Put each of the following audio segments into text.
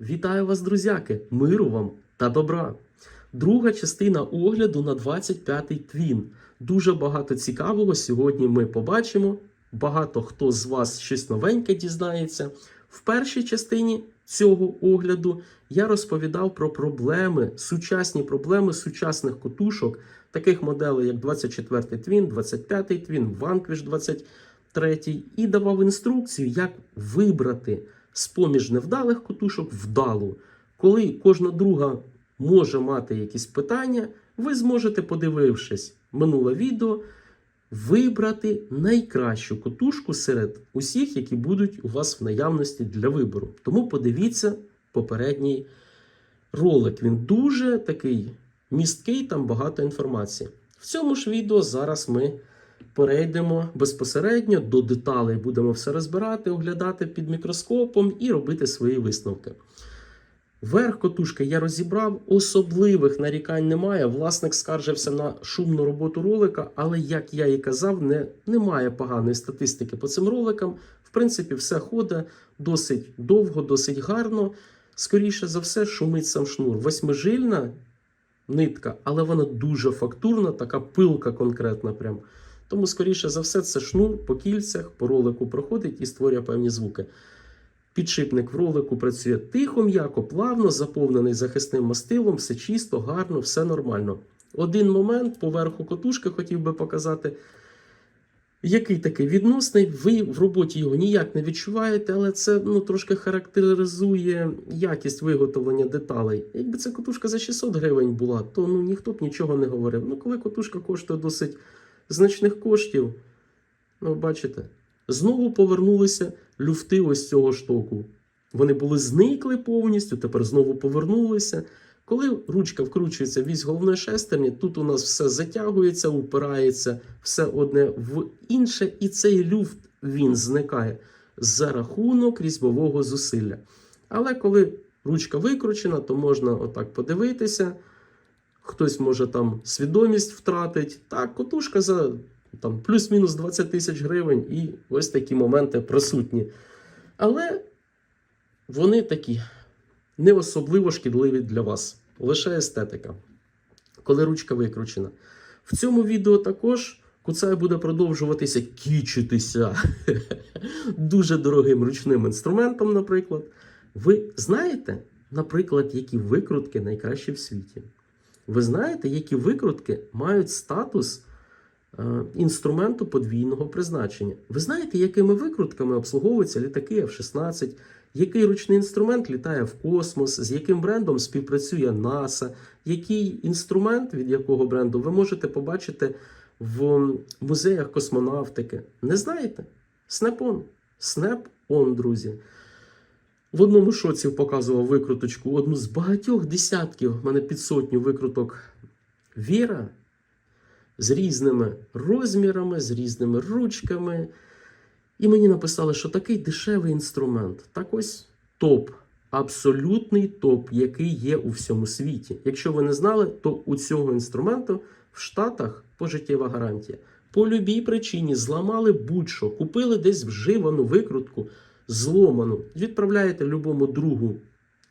Вітаю вас, друзяки! Миру вам та добра! Друга частина огляду на 25-й твін. Дуже багато цікавого сьогодні ми побачимо. Багато хто з вас щось новеньке дізнається. В першій частині цього огляду я розповідав про проблеми, сучасні проблеми сучасних котушок, таких моделей, як 24-й твін, 25-й твін, Vanquish 23 і давав інструкцію, як вибрати з-поміж невдалих котушок вдалу. Коли кожна друга може мати якісь питання, ви зможете, подивившись минуле відео, вибрати найкращу котушку серед усіх, які будуть у вас в наявності для вибору. Тому подивіться попередній ролик. Він дуже такий місткий, там багато інформації. В цьому ж відео зараз ми перейдемо безпосередньо до деталей. Будемо все розбирати, оглядати під мікроскопом і робити свої висновки. Верх котушки я розібрав, особливих нарікань немає. Власник скаржився на шумну роботу ролика, але, як я і казав, не, немає поганої статистики по цим роликам. В принципі, все ходить досить довго, досить гарно. Скоріше за все, шумить сам шнур. Восьмижильна нитка, але вона дуже фактурна, така пилка конкретна. Прям. Тому, скоріше за все, це шнур по кільцях, по ролику проходить і створює певні звуки. Підшипник в ролику працює тихо, м'яко, плавно, заповнений захисним мастилом, все чисто, гарно, все нормально. Один момент поверху котушки хотів би показати, який такий відносний. Ви в роботі його ніяк не відчуваєте, але це ну, трошки характеризує якість виготовлення деталей. Якби ця котушка за 600 гривень була, то ну, ніхто б нічого не говорив. Ну, коли котушка коштує досить значних коштів, ну, бачите, знову повернулися люфти ось цього штоку. Вони були зникли повністю, тепер знову повернулися. Коли ручка вкручується вісь головної шестерні, тут у нас все затягується, упирається все одне в інше, і цей люфт він зникає за рахунок різьбового зусилля. Але коли ручка викручена, то можна отак подивитися. Хтось може там свідомість втратить. Так, котушка за там плюс-мінус 20 тисяч гривень, і ось такі моменти присутні. Але вони такі не особливо шкідливі для вас. Лише естетика. Коли ручка викручена. В цьому відео також Куцай буде продовжуватися кічитися дуже дорогим ручним інструментом, наприклад. Ви знаєте, наприклад, які викрутки найкращі в світі? Ви знаєте, які викрутки мають статус е, інструменту подвійного призначення? Ви знаєте, якими викрутками обслуговуються літаки F-16, який ручний інструмент літає в космос, з яким брендом співпрацює НАСА, який інструмент від якого бренду ви можете побачити в музеях космонавтики? Не знаєте? Snap-on. Snap-on, друзі. В одному шоці показував викруточку, одну з багатьох десятків, в мене під сотню викруток Віра з різними розмірами, з різними ручками. І мені написали, що такий дешевий інструмент. Так ось топ. Абсолютний топ, який є у всьому світі. Якщо ви не знали, то у цього інструменту в Штатах пожиттєва гарантія. По любій причині зламали будь-що, купили десь вживану викрутку, зломану. Відправляєте любому другу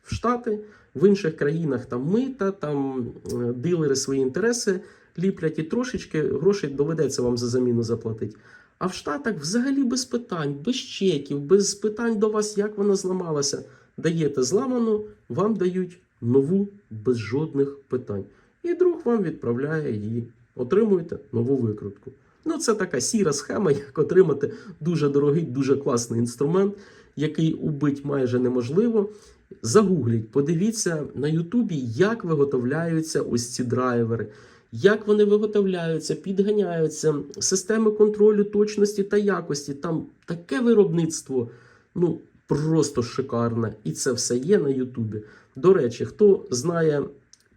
в Штати, в інших країнах там мита, там е, дилери свої інтереси ліплять і трошечки грошей доведеться вам за заміну заплатити. А в Штатах взагалі без питань, без чеків, без питань до вас, як вона зламалася. Даєте зламану, вам дають нову без жодних питань. І друг вам відправляє її. Отримуєте нову викрутку. Ну, це така сіра схема, як отримати дуже дорогий, дуже класний інструмент, який убить майже неможливо. Загугліть, подивіться на Ютубі, як виготовляються ось ці драйвери, як вони виготовляються, підганяються, системи контролю точності та якості. Там таке виробництво, ну просто шикарне. І це все є на Ютубі. До речі, хто знає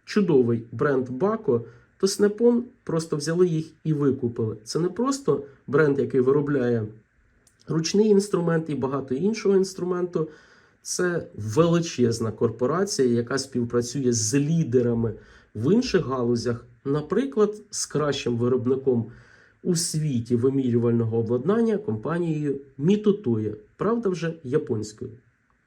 чудовий бренд Бако, то Snap-on просто взяли їх і викупили. Це не просто бренд, який виробляє ручний інструмент і багато іншого інструменту. Це величезна корпорація, яка співпрацює з лідерами в інших галузях, наприклад, з кращим виробником у світі вимірювального обладнання компанією Mitutoyo, правда, вже японською.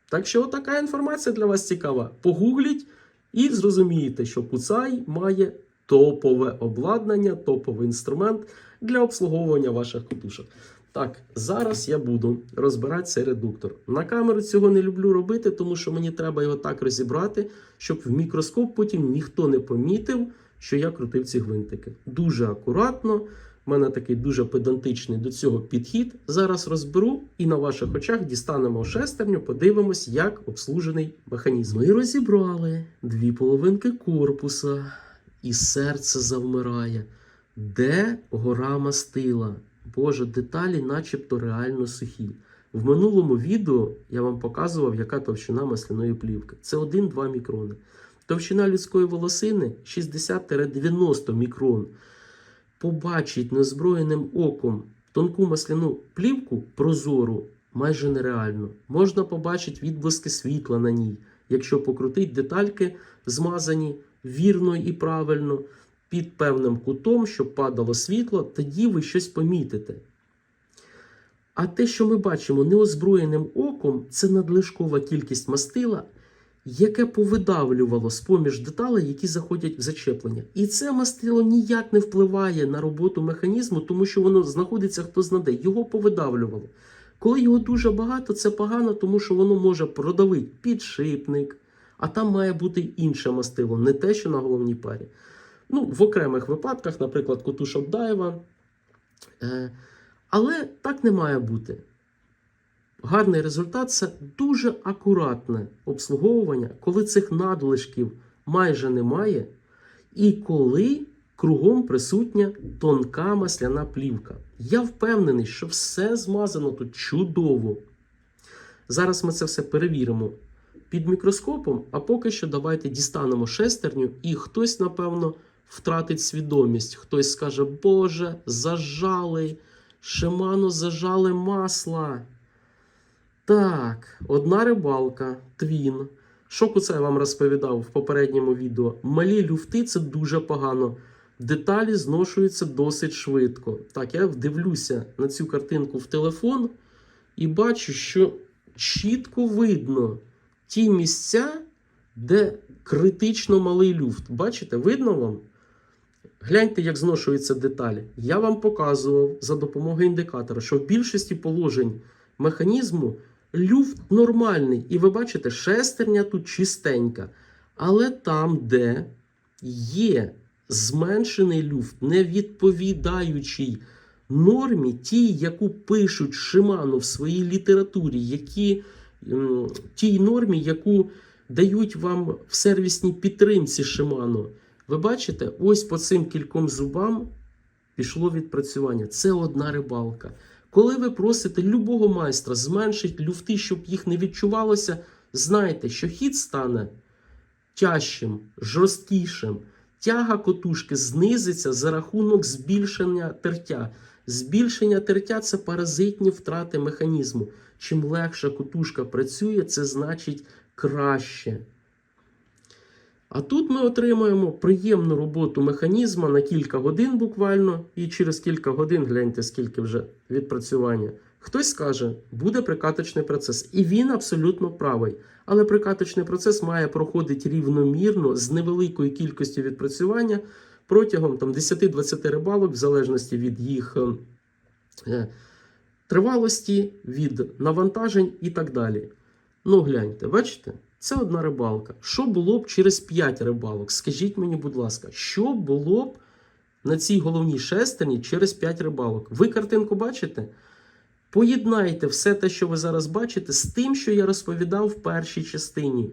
Так що така інформація для вас цікава. Погугліть і зрозумієте, що Куцай має топове обладнання, топовий інструмент для обслуговування ваших котушок. Так, зараз я буду розбирати цей редуктор. На камеру цього не люблю робити, тому що мені треба його так розібрати, щоб в мікроскоп потім ніхто не помітив, що я крутив ці гвинтики. Дуже акуратно. У мене такий дуже педантичний до цього підхід. Зараз розберу і на ваших очах дістанемо шестерню, подивимось, як обслужений механізм. Ми розібрали дві половинки корпуса, і серце завмирає. Де гора мастила? Боже, деталі начебто реально сухі. В минулому відео я вам показував, яка товщина масляної плівки. Це 1-2 мікрони. Товщина людської волосини 60-90 мікрон. Побачить незброєним оком тонку масляну плівку прозору майже нереально. Можна побачити відблиски світла на ній, якщо покрутить детальки, змазані вірно і правильно, під певним кутом, щоб падало світло, тоді ви щось помітите. А те, що ми бачимо неозброєним оком, це надлишкова кількість мастила, яке повидавлювало з-поміж деталей, які заходять в зачеплення. І це мастило ніяк не впливає на роботу механізму, тому що воно знаходиться хто знаде, його повидавлювало. Коли його дуже багато, це погано, тому що воно може продавити підшипник, а там має бути інше мастило, не те, що на головній парі. Ну, в окремих випадках, наприклад, котушок Дайва. Е, але так не має бути. Гарний результат це дуже акуратне обслуговування, коли цих надлишків майже немає, і коли кругом присутня тонка масляна плівка. Я впевнений, що все змазано тут чудово. Зараз ми це все перевіримо під мікроскопом, а поки що давайте дістанемо шестерню, і хтось, напевно, втратить свідомість. Хтось скаже, Боже, зажали, Шиману зажали масла. Так, одна рибалка, твін. Що це я вам розповідав в попередньому відео? Малі люфти це дуже погано. Деталі зношуються досить швидко. Так, я дивлюся на цю картинку в телефон і бачу, що чітко видно ті місця, де критично малий люфт. Бачите, видно вам? Гляньте, як зношуються деталі. Я вам показував за допомогою індикатора, що в більшості положень механізму люфт нормальний. І ви бачите, шестерня тут чистенька. Але там, де є зменшений люфт, не відповідаючий нормі, тій, яку пишуть Шиману в своїй літературі, які, тій нормі, яку дають вам в сервісній підтримці Шиману. Ви бачите, ось по цим кільком зубам пішло відпрацювання. Це одна рибалка. Коли ви просите любого майстра зменшити люфти, щоб їх не відчувалося, знайте, що хід стане тяжчим, жорсткішим. Тяга котушки знизиться за рахунок збільшення тертя. Збільшення тертя це паразитні втрати механізму. Чим легше котушка працює, це значить краще. А тут ми отримуємо приємну роботу механізма на кілька годин буквально, і через кілька годин гляньте, скільки вже відпрацювання. Хтось скаже, буде прикаточний процес. І він абсолютно правий. Але прикаточний процес має проходити рівномірно з невеликою кількістю відпрацювання протягом там, 10-20 рибалок, в залежності від їх е, тривалості, від навантажень і так далі. Ну, гляньте, бачите? Це одна рибалка. Що було б через 5 рибалок? Скажіть мені, будь ласка, що було б на цій головній шестерні через 5 рибалок? Ви картинку бачите? Поєднайте все те, що ви зараз бачите, з тим, що я розповідав в першій частині.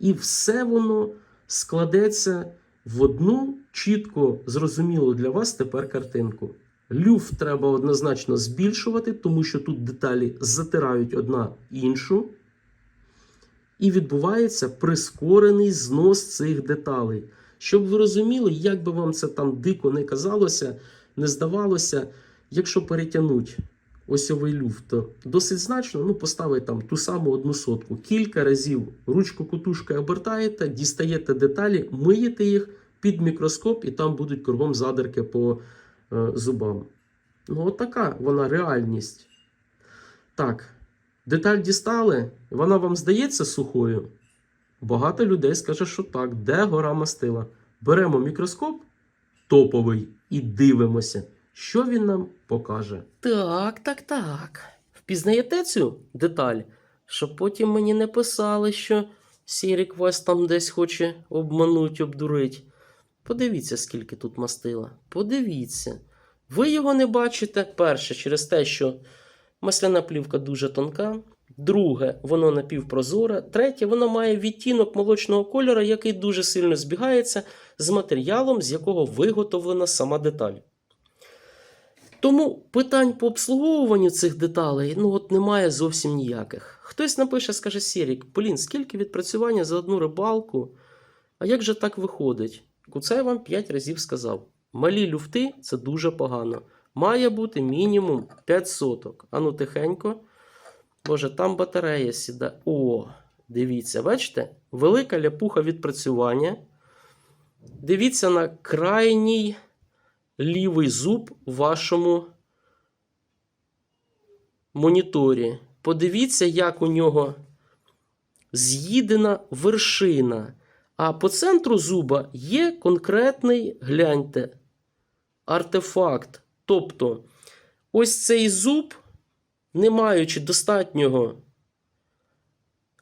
І все воно складеться в одну чітко зрозумілу для вас тепер картинку. Люфт треба однозначно збільшувати, тому що тут деталі затирають одна іншу. І відбувається прискорений знос цих деталей. Щоб ви розуміли, як би вам це там дико не казалося, не здавалося, якщо перетягнуть осьовий люфт, досить значно ну, поставити там ту саму одну сотку. Кілька разів ручку кутушкою обертаєте, дістаєте деталі, миєте їх під мікроскоп, і там будуть кругом задирки по е, зубам. Ну, от така вона реальність. Так. Деталь дістали, вона вам здається сухою. Багато людей скаже, що так, де гора мастила. Беремо мікроскоп топовий і дивимося, що він нам покаже. Так, так, так. Впізнаєте цю деталь, щоб потім мені не писали, що Сірік вас там десь хоче обмануть, обдурить. Подивіться, скільки тут мастила. Подивіться. Ви його не бачите перше через те, що масляна плівка дуже тонка. Друге, воно напівпрозоре. Третє, воно має відтінок молочного кольору, який дуже сильно збігається з матеріалом, з якого виготовлена сама деталь. Тому питань по обслуговуванню цих деталей ну от немає зовсім ніяких. Хтось напише, скаже Сірік, блін, скільки відпрацювання за одну рибалку? А як же так виходить? Я вам 5 разів сказав. Малі люфти це дуже погано. Має бути мінімум 5 соток. Ану тихенько. Боже, там батарея сідає. О, дивіться, бачите? Велика ляпуха відпрацювання. Дивіться на крайній лівий зуб в вашому моніторі. Подивіться, як у нього з'їдена вершина. А по центру зуба є конкретний, гляньте, артефакт. Тобто, ось цей зуб, не маючи достатнього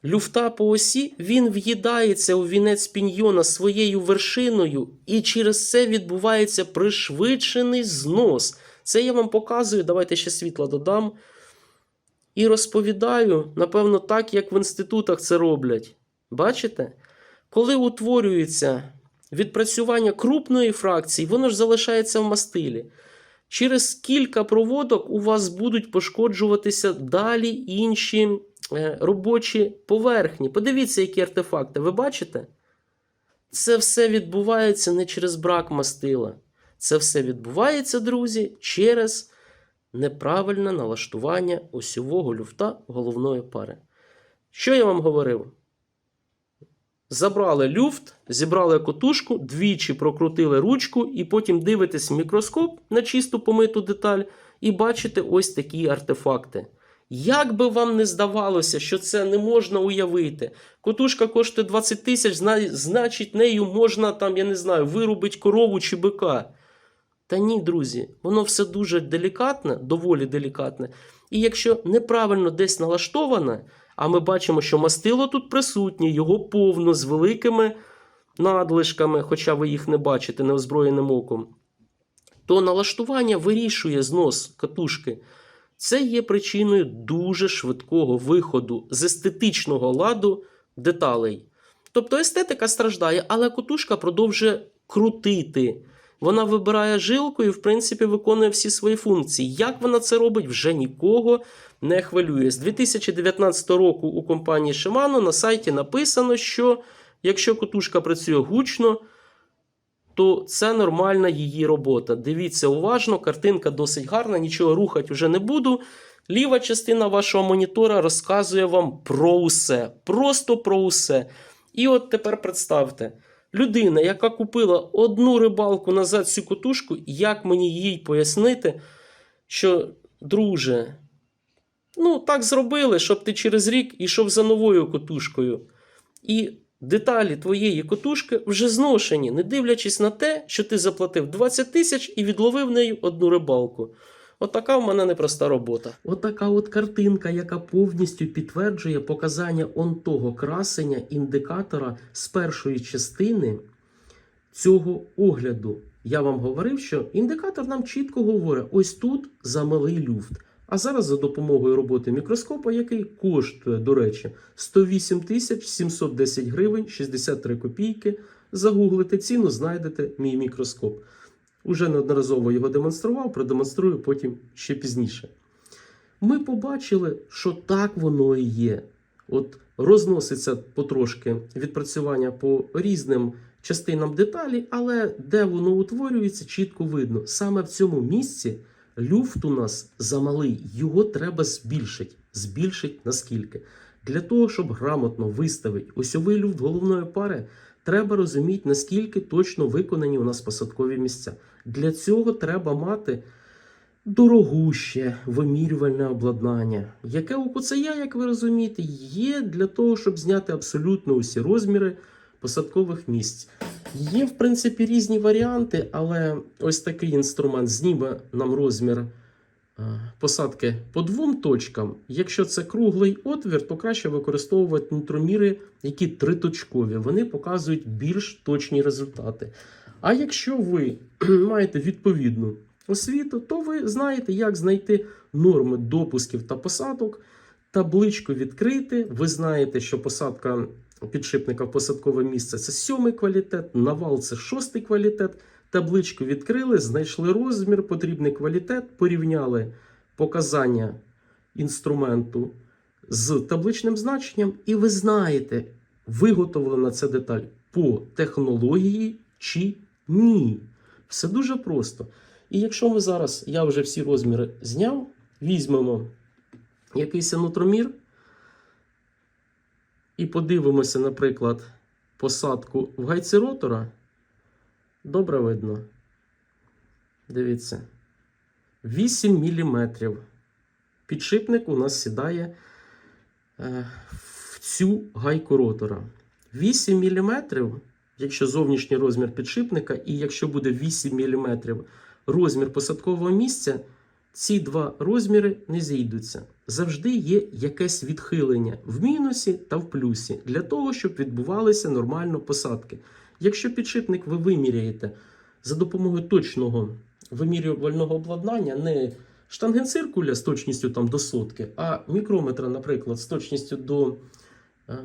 люфта по осі, він в'їдається у вінець піньйона своєю вершиною, і через це відбувається пришвидшений знос. Це я вам показую. Давайте ще світла додам. І розповідаю, напевно, так, як в інститутах це роблять. Бачите? Коли утворюється відпрацювання крупної фракції, воно ж залишається в мастилі. Через кілька проводок у вас будуть пошкоджуватися далі інші робочі поверхні. Подивіться, які артефакти. Ви бачите? Це все відбувається не через брак мастила. Це все відбувається, друзі, через неправильне налаштування осьового люфта головної пари. Що я вам говорив? Забрали люфт, зібрали котушку, двічі прокрутили ручку, і потім дивитесь в мікроскоп на чисту помиту деталь, і бачите ось такі артефакти. Як би вам не здавалося, що це не можна уявити, котушка коштує 20 тисяч, значить, нею можна там, я не знаю, вирубити корову чи бика. Та ні, друзі, воно все дуже делікатне, доволі делікатне. І якщо неправильно десь налаштоване, а ми бачимо, що мастило тут присутнє, його повно з великими надлишками, хоча ви їх не бачите неозброєним оком, то налаштування вирішує знос катушки. Це є причиною дуже швидкого виходу з естетичного ладу деталей. Тобто естетика страждає, але котушка продовжує крутити. Вона вибирає жилку і, в принципі, виконує всі свої функції. Як вона це робить, вже нікого не хвилює. З 2019 року у компанії Shimano на сайті написано, що якщо котушка працює гучно, то це нормальна її робота. Дивіться уважно, картинка досить гарна, нічого рухати вже не буду. Ліва частина вашого монітора розказує вам про усе. Просто про усе. І от тепер представте. Людина, яка купила одну рибалку назад цю котушку, як мені їй пояснити, що, друже, ну так зробили, щоб ти через рік ішов за новою котушкою. І деталі твоєї котушки вже зношені, не дивлячись на те, що ти заплатив 20 тисяч і відловив нею одну рибалку. Отака в мене непроста робота. Отака от картинка, яка повністю підтверджує показання он того красення індикатора з першої частини цього огляду. Я вам говорив, що індикатор нам чітко говорить: ось тут замалий люфт. А зараз за допомогою роботи мікроскопа, який коштує, до речі, 108 тисяч 710 гривень 63 копійки. Загуглите ціну, знайдете мій мікроскоп. Уже неодноразово його демонстрував, продемонструю потім ще пізніше. Ми побачили, що так воно і є. От розноситься потрошки відпрацювання по різним частинам деталі, але де воно утворюється, чітко видно. Саме в цьому місці люфт у нас замалий, його треба збільшити. Збільшити наскільки? Для того, щоб грамотно виставити осьовий люфт головної пари, треба розуміти, наскільки точно виконані у нас посадкові місця. Для цього треба мати дорогуще вимірювальне обладнання, яке у куцея, як ви розумієте, є для того, щоб зняти абсолютно усі розміри посадкових місць. Є, в принципі, різні варіанти, але ось такий інструмент зніме нам розмір е, посадки по двом точкам. Якщо це круглий отвір, то краще використовувати нутроміри, які триточкові. Вони показують більш точні результати. А якщо ви маєте відповідну освіту, то ви знаєте, як знайти норми допусків та посадок, табличку відкрити. Ви знаєте, що посадка підшипника в посадкове місце це сьомий квалітет, навал це шостий квалітет. Табличку відкрили, знайшли розмір, потрібний квалітет, порівняли показання інструменту з табличним значенням, і ви знаєте, виготовлена ця деталь по технології чи ні. Все дуже просто. І якщо ми зараз, я вже всі розміри зняв, візьмемо якийсь нутромір і подивимося, наприклад, посадку в гайці ротора, добре видно. Дивіться. 8 мм. Підшипник у нас сідає е, в цю гайку ротора. 8 мм, якщо зовнішній розмір підшипника, і якщо буде 8 мм розмір посадкового місця, ці два розміри не зійдуться. Завжди є якесь відхилення в мінусі та в плюсі для того, щоб відбувалися нормально посадки. Якщо підшипник ви виміряєте за допомогою точного вимірювального обладнання, не штангенциркуля з точністю там до сотки, а мікрометра, наприклад, з точністю до е,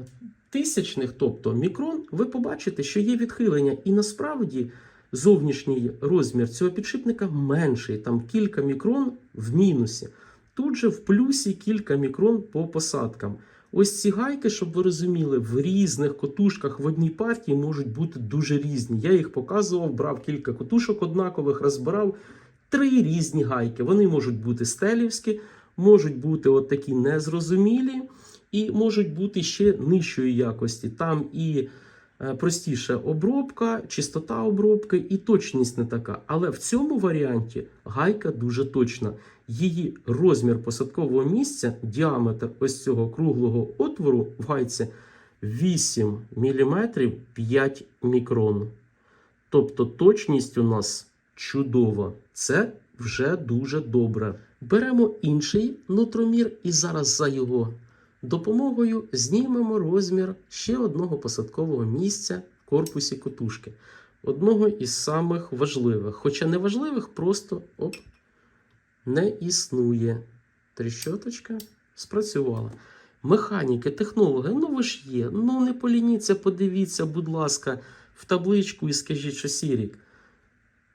тисячних, тобто мікрон, ви побачите, що є відхилення. І насправді зовнішній розмір цього підшипника менший, там кілька мікрон в мінусі. Тут же в плюсі кілька мікрон по посадкам. Ось ці гайки, щоб ви розуміли, в різних котушках в одній партії можуть бути дуже різні. Я їх показував, брав кілька котушок однакових, розбирав три різні гайки. Вони можуть бути стелівські, можуть бути от такі незрозумілі, і можуть бути ще нижчої якості. Там і е, простіша обробка, чистота обробки і точність не така. Але в цьому варіанті гайка дуже точна. Її розмір посадкового місця, діаметр ось цього круглого отвору в гайці 8 мм 5 мікрон. Тобто точність у нас чудова. Це вже дуже добре. Беремо інший нутромір і зараз за його допомогою знімемо розмір ще одного посадкового місця в корпусі котушки. Одного із самих важливих. Хоча не важливих, просто оп, не існує. Тріщоточка спрацювала. Механіки, технологи, ну ви ж є. Ну не полініться, подивіться, будь ласка, в табличку і скажіть, що Сірік.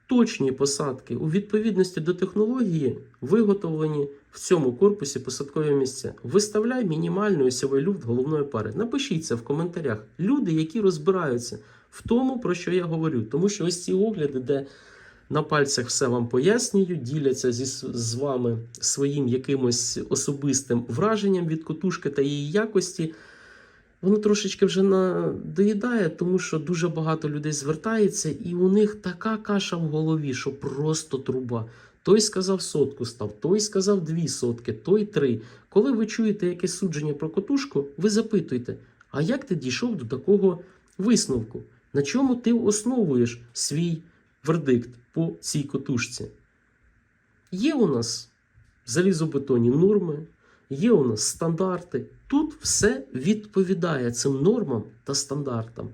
Точні посадки у відповідності до технології виготовлені в цьому корпусі посадкові місця. Виставляй мінімальний осьовий люфт головної пари. Напишіть це в коментарях. Люди, які розбираються в тому, про що я говорю. Тому що ось ці огляди, де на пальцях все вам пояснюю, діляться зі, з вами своїм якимось особистим враженням від котушки та її якості. Воно трошечки вже надоїдає, тому що дуже багато людей звертається, і у них така каша в голові, що просто труба. Той сказав сотку став, той сказав дві сотки, той три. Коли ви чуєте якесь судження про котушку, ви запитуєте, а як ти дійшов до такого висновку? На чому ти основуєш свій вердикт по цій котушці? Є у нас залізобетонні норми, є у нас стандарти. Тут все відповідає цим нормам та стандартам.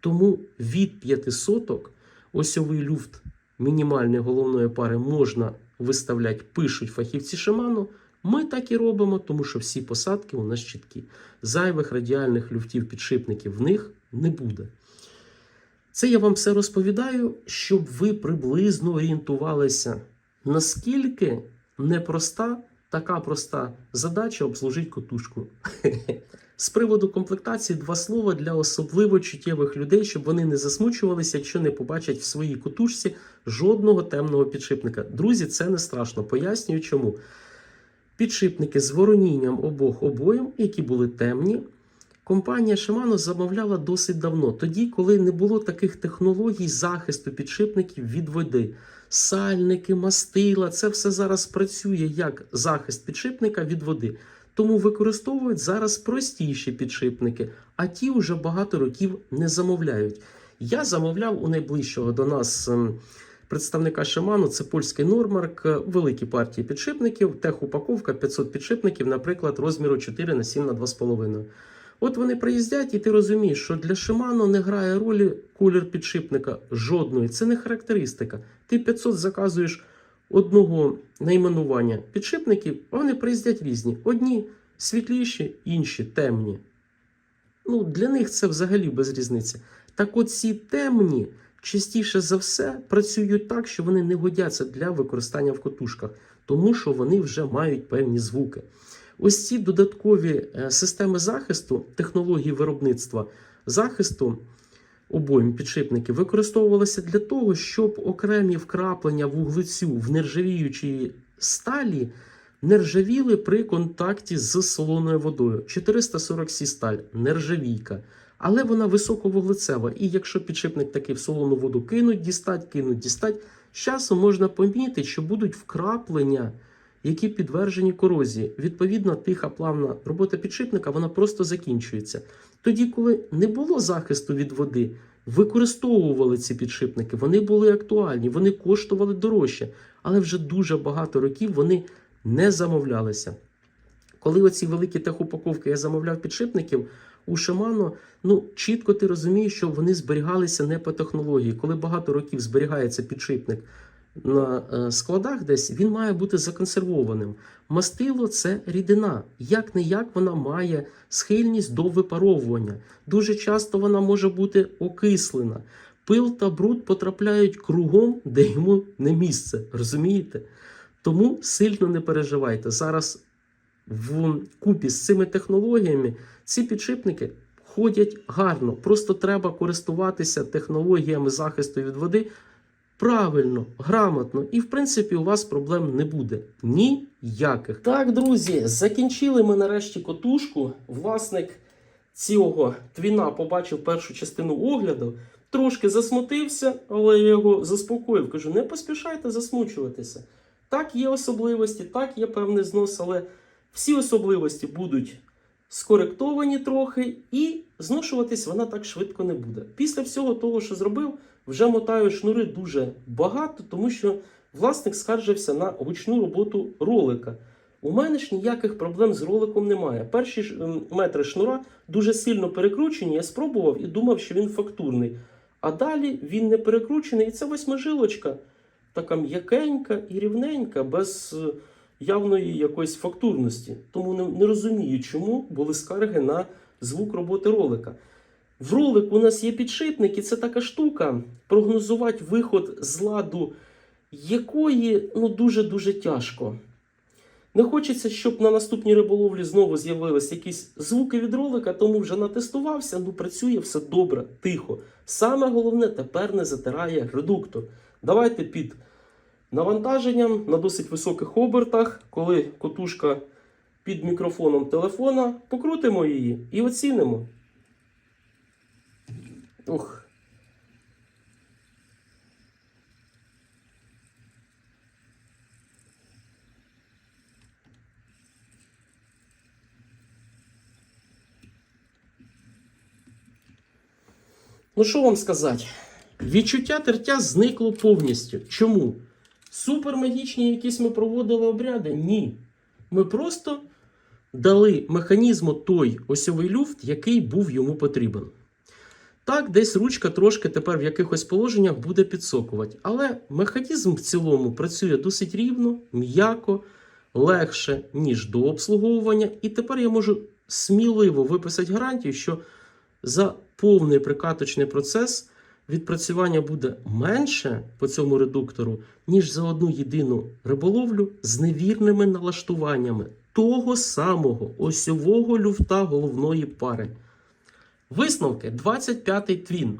Тому від 5 соток осьовий люфт мінімальної головної пари можна виставляти, пишуть фахівці Шиману. Ми так і робимо, тому що всі посадки у нас чіткі. Зайвих радіальних люфтів підшипників в них не буде. Це я вам все розповідаю, щоб ви приблизно орієнтувалися, наскільки непроста така проста задача обслужити котушку. З приводу комплектації два слова для особливо чуттєвих людей, щоб вони не засмучувалися, якщо не побачать в своїй котушці жодного темного підшипника. Друзі, це не страшно. Пояснюю чому. Підшипники з воронінням обох обоєм, які були темні, компанія Shimano замовляла досить давно, тоді, коли не було таких технологій захисту підшипників від води. Сальники, мастила, це все зараз працює як захист підшипника від води. Тому використовують зараз простіші підшипники, а ті вже багато років не замовляють. Я замовляв у найближчого до нас ем, представника Shimano, це польський Нормарк, е, великі партії підшипників, техупаковка 500 підшипників, наприклад, розміру 4 на 7 на 2,5. От вони приїздять, і ти розумієш, що для Shimano не грає ролі колір підшипника жодної. Це не характеристика. Ти 500 заказуєш одного найменування підшипників, вони приїздять різні. Одні світліші, інші темні. Ну, для них це взагалі без різниці. Так от ці темні частіше за все працюють так, що вони не годяться для використання в котушках, тому що вони вже мають певні звуки. Ось ці додаткові е, системи захисту, технології виробництва захисту обойм підшипників використовувалися для того, щоб окремі вкраплення вуглецю в нержавіючій сталі не ржавіли при контакті з солоною водою. 440 сталь, нержавійка. Але вона високовуглецева. І якщо підшипник таки в солону воду кинуть, дістать, кинуть, дістать, з часом можна помітити, що будуть вкраплення, які підтверджені корозії. Відповідно, тиха плавна робота підшипника вона просто закінчується. Тоді, коли не було захисту від води, використовували ці підшипники, вони були актуальні, вони коштували дорожче, але вже дуже багато років вони не замовлялися. Коли оці великі техупаковки я замовляв підшипників, у Shimano, ну чітко ти розумієш, що вони зберігалися не по технології. Коли багато років зберігається підшипник на е, складах, десь він має бути законсервованим. Мастило це рідина. Як не як вона має схильність до випаровування. Дуже часто вона може бути окислена. Пил та бруд потрапляють кругом, де йому не місце. Розумієте? Тому сильно не переживайте. Зараз в купі з цими технологіями ці підшипники ходять гарно. Просто треба користуватися технологіями захисту від води правильно, грамотно, і в принципі у вас проблем не буде. Ніяких. Так, друзі, закінчили ми нарешті котушку. Власник цього твіна побачив першу частину огляду. Трошки засмутився, але я його заспокоїв. Кажу, не поспішайте засмучуватися. Так, є особливості, так, є певний знос, але всі особливості будуть скоректовані трохи, і зношуватись вона так швидко не буде. Після всього того, що зробив, вже мотаю шнури дуже багато, тому що власник скаржився на гучну роботу ролика. У мене ж ніяких проблем з роликом немає. Перші метри шнура дуже сильно перекручені. Я спробував і думав, що він фактурний. А далі він не перекручений, і це восьмижилочка, така м'якенька і рівненька, без е, явної якоїсь фактурності. Тому не, не розумію, чому були скарги на звук роботи ролика. В ролику у нас є підшипник, і це така штука. Прогнозувати виход з ладу якої ну, дуже-дуже тяжко. Не хочеться, щоб на наступній риболовлі знову з'явилися якісь звуки від ролика, тому вже натестувався, ну працює все добре, тихо. Саме головне, тепер не затирає редуктор. Давайте під навантаженням на досить високих обертах, коли котушка під мікрофоном телефона, покрутимо її і оцінимо. Ух. Ну, що вам сказати? Відчуття тертя зникло повністю. Чому? Супермагічні якісь ми проводили обряди? Ні. Ми просто дали механізму той осьовий люфт, який був йому потрібен. Так, десь ручка трошки тепер в якихось положеннях буде підсокувати. Але механізм в цілому працює досить рівно, м'яко, легше, ніж до обслуговування. І тепер я можу сміливо виписати гарантію, що за повний прикаточний процес відпрацювання буде менше по цьому редуктору, ніж за одну єдину риболовлю з невірними налаштуваннями того самого осьового люфта головної пари. Висновки 25-й твін.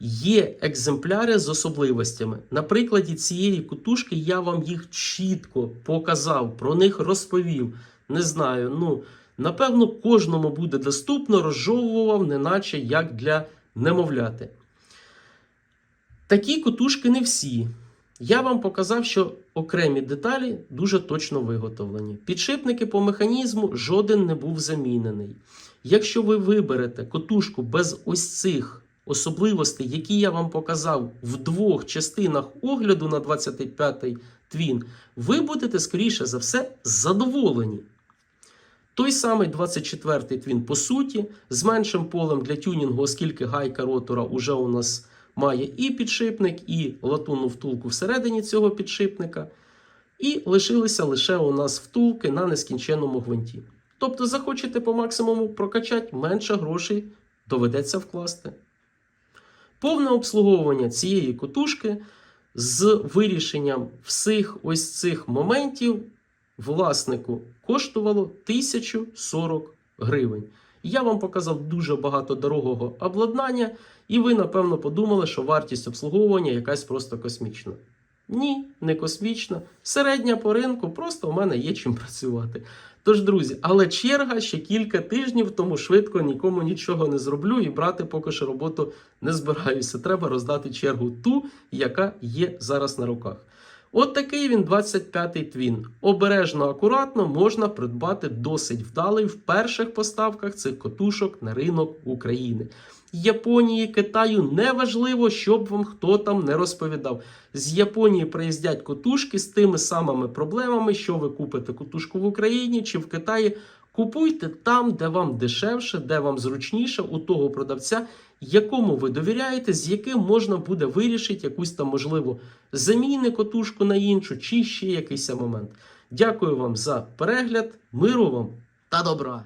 Є екземпляри з особливостями. На прикладі цієї кутушки я вам їх чітко показав, про них розповів. Не знаю, ну напевно, кожному буде доступно, розжовував, неначе як для немовляти. Такі котушки не всі. Я вам показав, що окремі деталі дуже точно виготовлені. Підшипники по механізму жоден не був замінений. Якщо ви виберете котушку без ось цих особливостей, які я вам показав в двох частинах огляду на 25-й твін, ви будете, скоріше за все, задоволені. Той самий 24-й твін, по суті, з меншим полем для тюнінгу, оскільки гайка ротора уже у нас має і підшипник, і латунну втулку всередині цього підшипника. І лишилися лише у нас втулки на нескінченному гвинті. Тобто, захочете по максимуму прокачати, менше грошей доведеться вкласти. Повне обслуговування цієї котушки з вирішенням всіх ось цих моментів власнику коштувало 1040 гривень. Я вам показав дуже багато дорогого обладнання, і ви, напевно, подумали, що вартість обслуговування якась просто космічна. Ні, не космічна. Середня по ринку, просто у мене є чим працювати. Тож, друзі, але черга ще кілька тижнів, тому швидко нікому нічого не зроблю і брати поки що роботу не збираюся. Треба роздати чергу ту, яка є зараз на руках. От такий він 25-й твін. Обережно, акуратно можна придбати досить вдалий в перших поставках цих котушок на ринок України. Японії, Китаю неважливо, щоб вам хто там не розповідав. З Японії приїздять котушки з тими самими проблемами, що ви купите котушку в Україні чи в Китаї. Купуйте там, де вам дешевше, де вам зручніше, у того продавця, якому ви довіряєте, з яким можна буде вирішити якусь там, можливо, заміни котушку на іншу, чи ще якийсь момент. Дякую вам за перегляд, миру вам та добра!